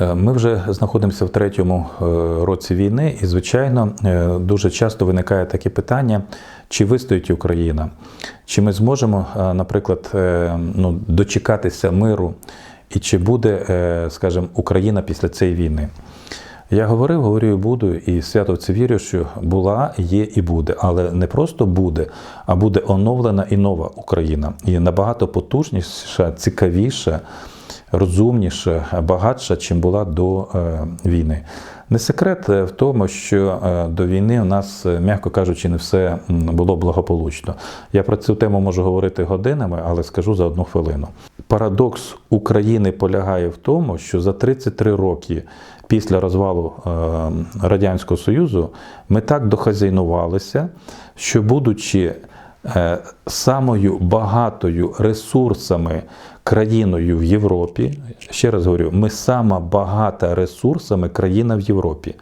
Е, Ми вже знаходимося в третьому е, році війни, і, звичайно, е, дуже часто виникає таке питання, чи вистоїть Україна, чи ми зможемо, наприклад, ну, дочекатися миру, і чи буде, скажімо, Україна після цієї війни. Я говорив, говорю і буду, і свято це вірю, що була, є і буде. Але не просто буде, а буде оновлена і нова Україна. І набагато потужніша, цікавіша, розумніша, багатша, чим була до е, війни. Не секрет е, в тому, що е, до війни у нас, м'яко кажучи, не все було благополучно. Я про цю тему можу говорити годинами, але скажу за одну хвилину. Парадокс України полягає в тому, що за 33 роки після розвалу Радянського Союзу ми так дохазяйнувалися, що, будучи самою багатою ресурсами країною в Європі, ще раз говорю, ми сама багата ресурсами країна в Європі.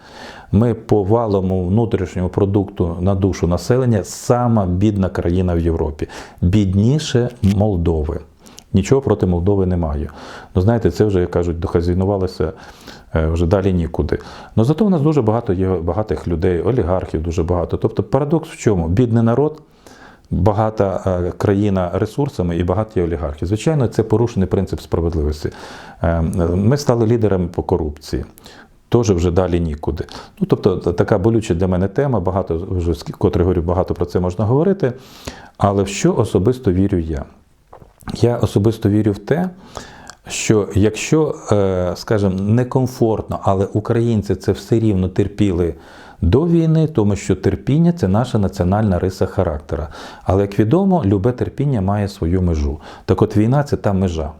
Ми по валому внутрішньому продукту на душу населення сама бідна країна в Європі, бідніше Молдови. Нічого проти Молдови не маю. Ну, знаєте, це вже, як кажуть, дохазінувалося е, вже далі нікуди. Ну зато в нас дуже багато є багатих людей, олігархів дуже багато. Тобто парадокс в чому? Бідний народ, багата е, країна ресурсами і багаті олігархи. Звичайно, це порушений принцип справедливості. Е, Ми стали лідерами по корупції. Теж вже далі нікуди. Ну, тобто, така болюча для мене тема, багато вже котре говорю, багато про це можна говорити. Але в що особисто вірю я? Я особисто вірю в те, що якщо, е, скажімо, некомфортно, але українці це все рівно терпіли до війни, тому що терпіння це наша національна риса характера. Але як відомо, любе терпіння має свою межу. Так от війна це та межа.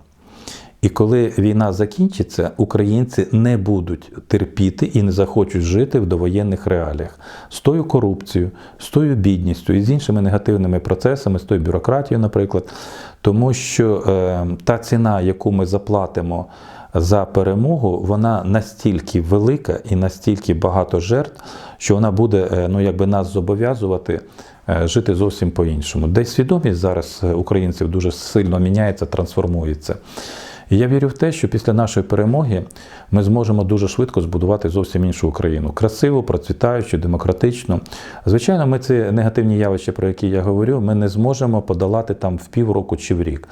І коли війна закінчиться, українці не будуть терпіти і не захочуть жити в довоєнних реаліях з тою корупцією, з тою бідністю і з іншими негативними процесами, з тою бюрократією, наприклад. Тому що е, та ціна, яку ми заплатимо за перемогу, вона настільки велика і настільки багато жертв, що вона буде е, ну, якби нас зобов'язувати е, жити зовсім по-іншому. Десь свідомість зараз е, українців дуже сильно міняється, трансформується. І я вірю в те, що після нашої перемоги ми зможемо дуже швидко збудувати зовсім іншу Україну. Красиву, процвітаючу, демократичну. Звичайно, ми ці негативні явища, про які я говорю, ми не зможемо подолати там в півроку чи в рік.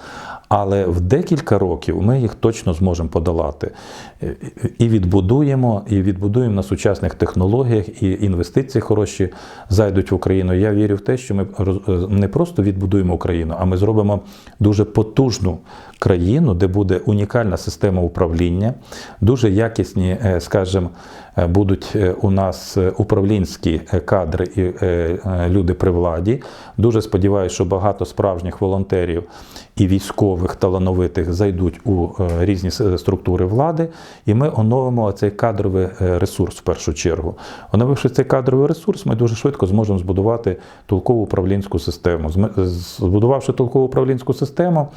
Але в декілька років ми їх точно зможемо подолати. І відбудуємо, і відбудуємо на сучасних технологіях, і інвестиції хороші зайдуть в Україну. Я вірю в те, що ми не просто відбудуємо Україну, а ми зробимо дуже потужну країну, де буде унікальна система управління, дуже якісні, е, скажімо, е, будуть е, у нас управлінські кадри і люди при владі. Дуже сподіваюся, що багато справжніх волонтерів і військових талановитих зайдуть у різні структури влади, і ми оновимо цей кадровий е, ресурс в першу чергу. Оновивши цей кадровий ресурс, ми дуже швидко зможемо збудувати толкову управлінську систему. Збудувавши толкову управлінську систему,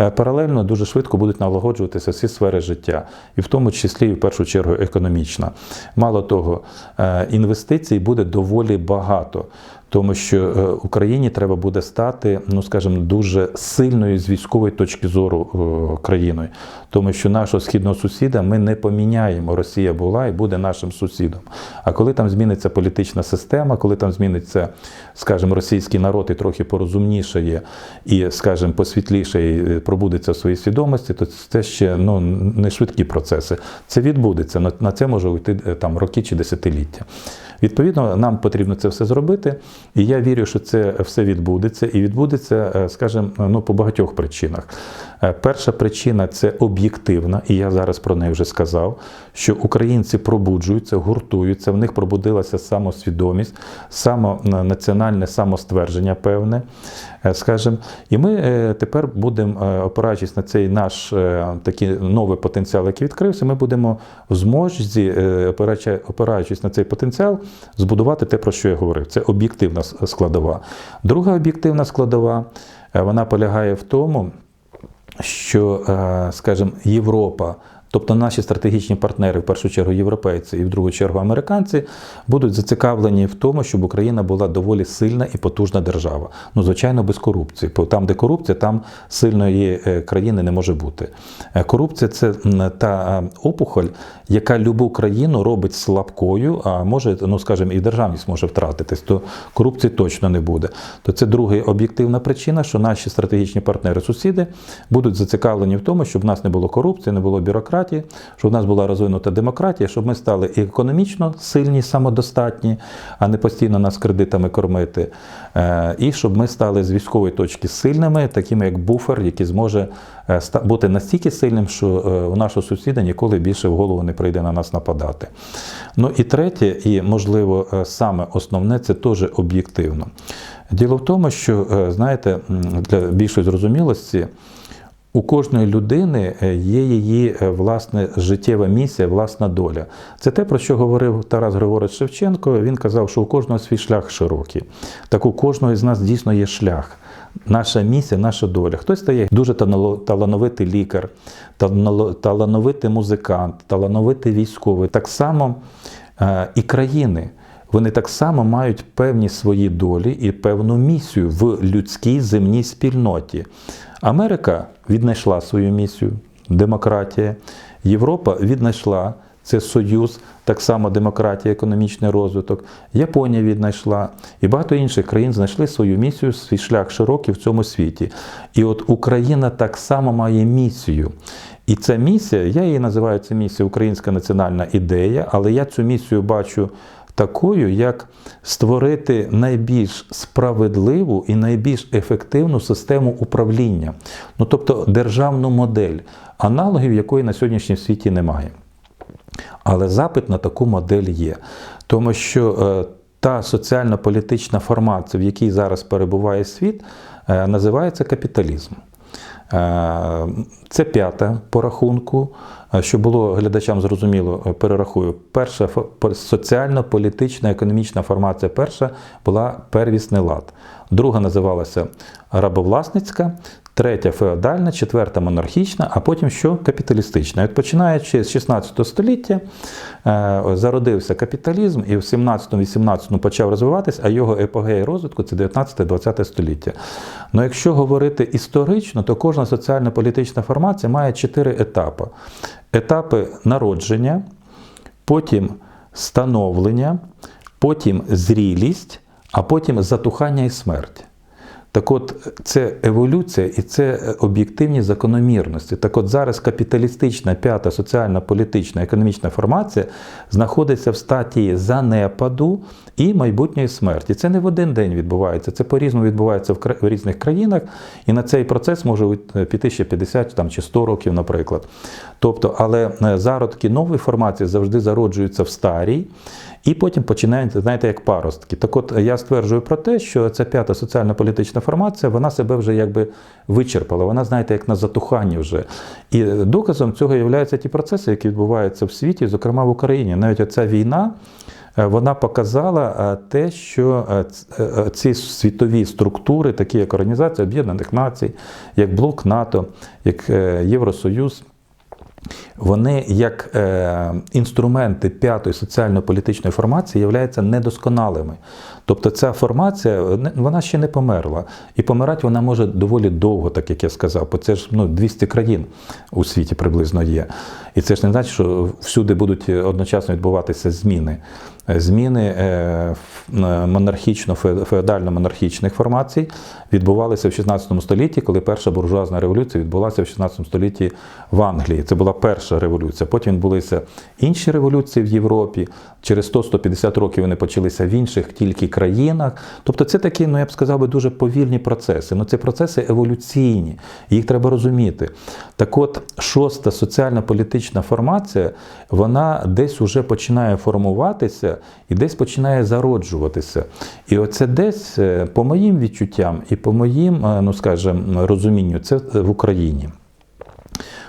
е, паралельно дуже швидко будуть налагоджуватися всі сфери життя, і в тому числі і в першу чергу економічна. Мало того, е, інвестицій буде доволі багато. Тому що е, Україні треба буде стати, ну скажімо, дуже сильною з військової точки зору е, країною, тому що нашого східного сусіда ми не поміняємо. Росія була і буде нашим сусідом. А коли там зміниться політична система, коли там зміниться, скажімо, російський народ і трохи порозумнішає і, скажімо, посвітліше і пробудеться в своїй свідомості, то це ще ну не швидкі процеси. Це відбудеться. На, на це може уйти е, там роки чи десятиліття. Відповідно, нам потрібно це все зробити, і я вірю, що це все відбудеться, і відбудеться, е, скажімо, ну по багатьох причинах. Е, Перша причина це об'єктивна, і я зараз про неї вже сказав, що українці пробуджуються, гуртуються, в них пробудилася самосвідомість, самонаціональне самоствердження певне, е, скажімо. І ми е, тепер будемо, опираючись на цей наш такий новий потенціал, який відкрився, ми будемо в зможі, е, опираючись на цей потенціал, збудувати те, про що я говорив. Це об'єктивна складова. Друга об'єктивна складова, вона полягає в тому, що, е, скажімо, Європа Тобто наші стратегічні партнери, в першу чергу європейці і в другу чергу американці, будуть зацікавлені в тому, щоб Україна була доволі сильна і потужна держава. Ну, звичайно, без корупції. Бо там, де корупція, там сильної е, країни не може бути. Е, Корупція це та е, опухоль, яка любу країну робить слабкою, а може, ну скажімо, і державність може втратитись, то корупції точно не буде. То це друга об'єктивна причина, що наші стратегічні партнери-сусіди будуть зацікавлені в тому, щоб в нас не було корупції, не було бюрократії, щоб в нас була розвинута демократія, щоб ми стали і економічно сильні, самодостатні, а не постійно нас кредитами кормити. Е, І щоб ми стали з військової точки сильними, такими як буфер, який зможе е, бути настільки сильним, що е, у нашого сусіда ніколи більше в голову не прийде на нас нападати. Ну і третє, і можливо саме основне, це теж об'єктивно. Діло в тому, що знаєте, для більшої зрозумілості. У кожної людини е, є її е, власне життєва місія, власна доля. Це те, про що говорив Тарас Григорович Шевченко. Він казав, що у кожного свій шлях широкий. Так у кожного з нас дійсно є шлях. Наша місія, наша доля. Хтось стає дуже талановитий лікар, талановитий музикант, талановитий військовий. Так само е, і країни. Вони так само мають певні свої долі і певну місію в людській земній спільноті. Америка віднайшла свою місію демократія. Європа віднайшла це союз, так само демократія, економічний розвиток. Японія віднайшла, і багато інших країн знайшли свою місію, свій шлях широкий в цьому світі. І от Україна так само має місію. І ця місія, я її називаю це місія Українська національна ідея, але я цю місію бачу такою, як створити найбільш справедливу і найбільш ефективну систему управління, ну тобто державну модель, аналогів якої на сьогоднішній світі немає. Але запит на таку модель є, тому що е, та соціально-політична формація, в якій зараз перебуває світ, е, називається капіталізм. Е, Це п'ята по рахунку. Щоб було глядачам зрозуміло, е, перерахую. Перша соціально-політична економічна формація перша була первісний лад. Друга називалася рабовласницька, третя феодальна, четверта монархічна, а потім що капіталістична. От починаючи з 16 століття е, зародився капіталізм і в 17-18 почав розвиватись, а його епогея розвитку це 19-20 століття. Ну якщо говорити історично, то кожна соціально-політична формація має чотири етапи: етапи народження, потім становлення, потім зрілість, а потім затухання і смерть. Так от, це еволюція і це об'єктивні закономірності. Так от зараз капіталістична п'ята соціально-політична економічна формація знаходиться в стадії занепаду і майбутньої смерті. Це не в один день відбувається, це по-різному відбувається в, різних країнах, і на цей процес може піти ще 50 там, чи 100 років, наприклад. Тобто, але е, зародки нової формації завжди зароджуються в старій. І потім починають, знаєте, як паростки. Так от я стверджую про те, що ця п'ята соціально-політична формація, вона себе вже якби вичерпала. Вона, знаєте, як на затуханні вже. І доказом цього являються ті процеси, які відбуваються в світі, зокрема в Україні. Навіть оця війна. е, Вона показала е, те, що е, ці світові структури, такі як Організація Об'єднаних Націй, як Блок НАТО, як Євросоюз, вони як е, інструменти п'ятої соціально-політичної формації являються недосконалими. Тобто ця формація вона ще не померла. І помирати вона може доволі довго, так як я сказав, бо це ж ну, 200 країн у світі приблизно є. І це ж не значить, що всюди будуть одночасно відбуватися зміни. Зміни е, ф- е, монархічно-феодально-монархічних формацій відбувалися в 16 столітті, коли перша буржуазна революція відбулася в 16 столітті в Англії. Це була перша революція. Потім відбулися інші революції в Європі. Через 100-150 років вони почалися в інших тільки країнах. Тобто це такі, ну я б сказав би, дуже повільні процеси. Ну це процеси еволюційні, їх треба розуміти. Так от, шоста соціально-політична формація, вона десь уже починає формуватися і десь починає зароджуватися. І оце десь, е, по моїм відчуттям і по моїм, е, ну скажімо, розумінню, це в Україні.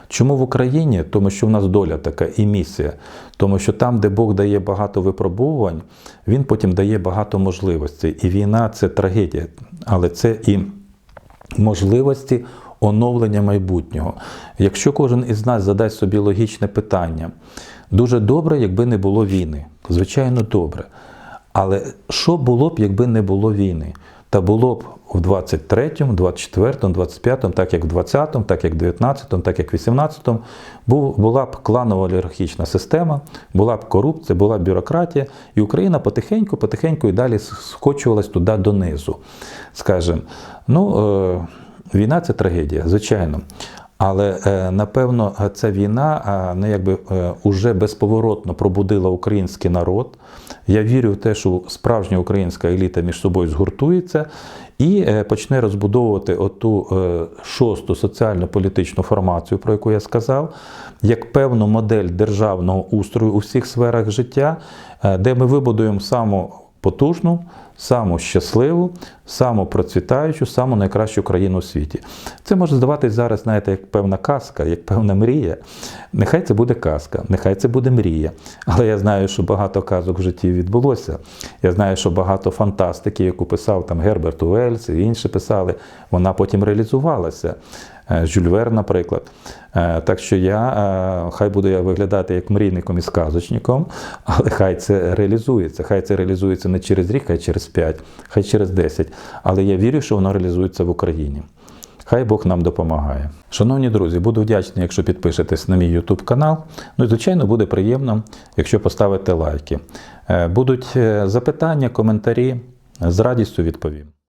Чому в Україні? Тому що в нас доля така і місія. Тому що там, де Бог дає багато випробувань, Він потім дає багато можливостей. І війна це трагедія, але це і можливості оновлення майбутнього. Якщо кожен із нас задасть собі логічне питання, дуже добре, якби не було війни. Звичайно, добре. Але що було б, якби не було війни? Та було б в 23-му, 24-му, 25-му, так як в 20-му, так як в 19-му, так як в 18-му, була б кланова олігархічна система, була б корупція, була б бюрократія, і Україна потихеньку, потихеньку і далі скочувалась туди донизу. Скажем, ну, е, війна це трагедія, звичайно. Але е, напевно ця війна не якби е, уже безповоротно пробудила український народ. Я вірю в те, що справжня українська еліта між собою згуртується і е, почне розбудовувати оту шосту соціально-політичну формацію, про яку я сказав, як певну модель державного устрою у всіх сферах життя, де ми вибудуємо саму потужну, саму щасливу, саму процвітаючу, саму найкращу країну у світі. Це може здаватись зараз, знаєте, як певна казка, як певна мрія. Нехай це буде казка, нехай це буде мрія. Але я знаю, що багато казок в житті відбулося. Я знаю, що багато фантастики, яку писав там Герберт Уельс і інші писали, вона потім реалізувалася. Е, Жюль Верн, наприклад. Е, Так що я, е, хай буду я виглядати як мрійником і сказочником, але хай це реалізується. Хай це реалізується не через рік, хай через 5, хай через 10. Але я вірю, що воно реалізується в Україні. Хай Бог нам допомагає. Шановні друзі, буду вдячний, якщо підпишетесь на мій YouTube канал. Ну і звичайно буде приємно, якщо поставите лайки. Будуть запитання, коментарі, з радістю відповім.